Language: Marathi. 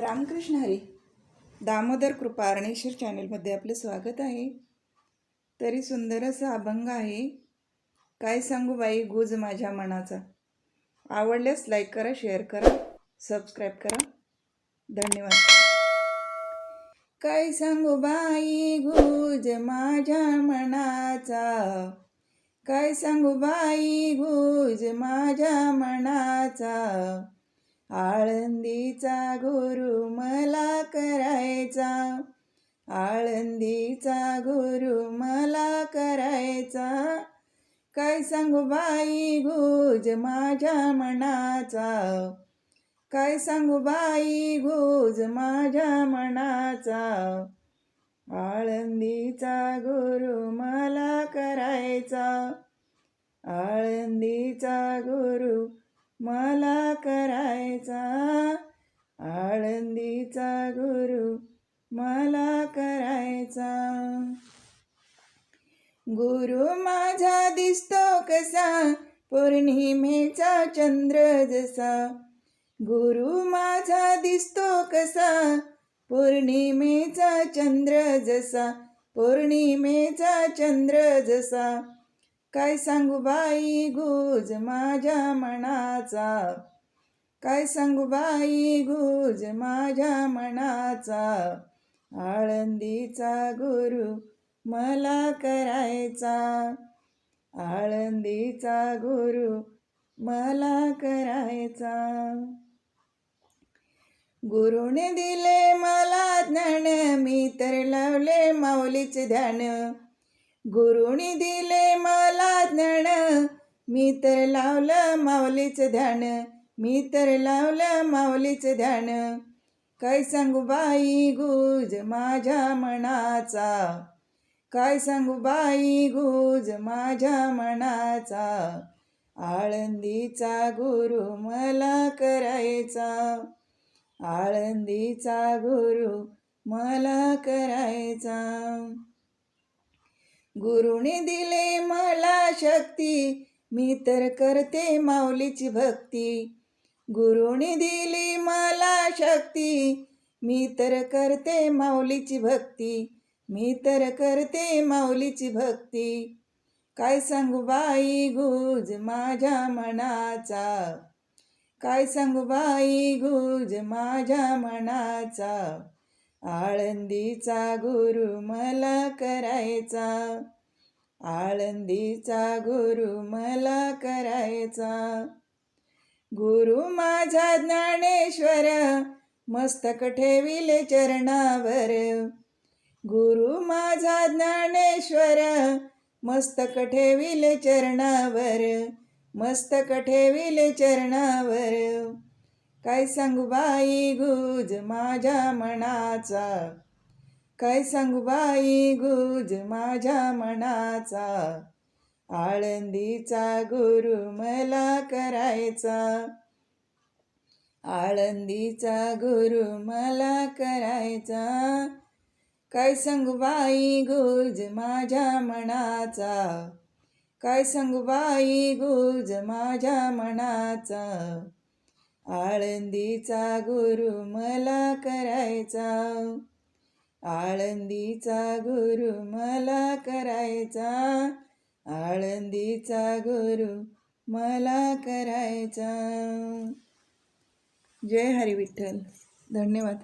रामकृष्ण हरी दामोदर कृपा अरणेश्वर चॅनलमध्ये आपलं स्वागत आहे. तरी सुंदर असा अभंग आहे. काय सांगू बाई गुज माझ्या मनाचा. आवडल्यास लाईक करा शेअर करा सबस्क्राईब करा. धन्यवाद. काय सांगू बाई गुज माझ्या मनाचा. काय सांगू बाई गुज माझ्या मनाचा. आळंदीचा गुरु मला करायचा. आळंदीचा गुरु मला करायचा. काय सांगू बाई गुज माझ्या मनाचा? काय सांगू बाई गुज माझ्या मनाचा? आळंदीचा गुरु मला करायचा. आळंदीचा गुरु मला करायचा. आळंदीचा गुरु मला करायचा. गुरु माझा दिसतो कसा? पौर्णिमेचा चंद्र जसा. गुरु माझा दिसतो कसा? पौर्णिमेचा चंद्र जसा. पौर्णिमेचा चंद्र जसा. काय सांगू बाई गुज माझ्या मनाचा? काय सांगू बाई गुज माझ्या मनाचा? आळंदीचा गुरु मला करायचा. आळंदीचा गुरु मला करायचा. गुरुने दिले मला ज्ञान मी तर लावले माऊलीचे ध्यान. गुरुनी दिले मला ज्ञान. मी तर लावलं माऊलीचं ध्यान. मी तर लावलं माऊलीचं ध्यान. काय सांगू बाई गुज माझ्या मनाचा? काय सांगू बाई गुज माझ्या मनाचा? आळंदीचा गुरु मला करायचा. आळंदीचा गुरु मला करायचा. गुरुने दिले मला शक्ती मी तर करते माऊलीची भक्ती. गुरुने दिली मला शक्ती मी तर करते माऊलीची भक्ती. मी तर करते माऊलीची भक्ती. काय सांगू बाई गुज माझ्या मनाचा? काय सांगू बाई गुज माझ्या मनाचा? आळंदीचा गुरु मला करायचा. आळंदीचा गुरु मला करायचा. गुरु माझा ज्ञानेश्वर मस्तक ठेविले चरणावर. गुरु माझा ज्ञानेश्वर मस्तक ठेविले चरणावर. मस्तक ठेविले चरणावर. काय सांगू बाई गुज माझ्या मनाचा? काय सांगू बाई गुज माझ्या मनाचा? आळंदीचा गुरु मला करायचा. आळंदीचा गुरु मला करायचा. काय सांगू बाई गुज माझ्या मनाचा? काय सांगू बाई गुज माझ्या मनाचा? आळंदीचा गुरु मला करायचा. आळंदीचा गुरु मला करायचा. आळंदीचा गुरु मला करायचा. जय हरी विठ्ठल धन्यवाद.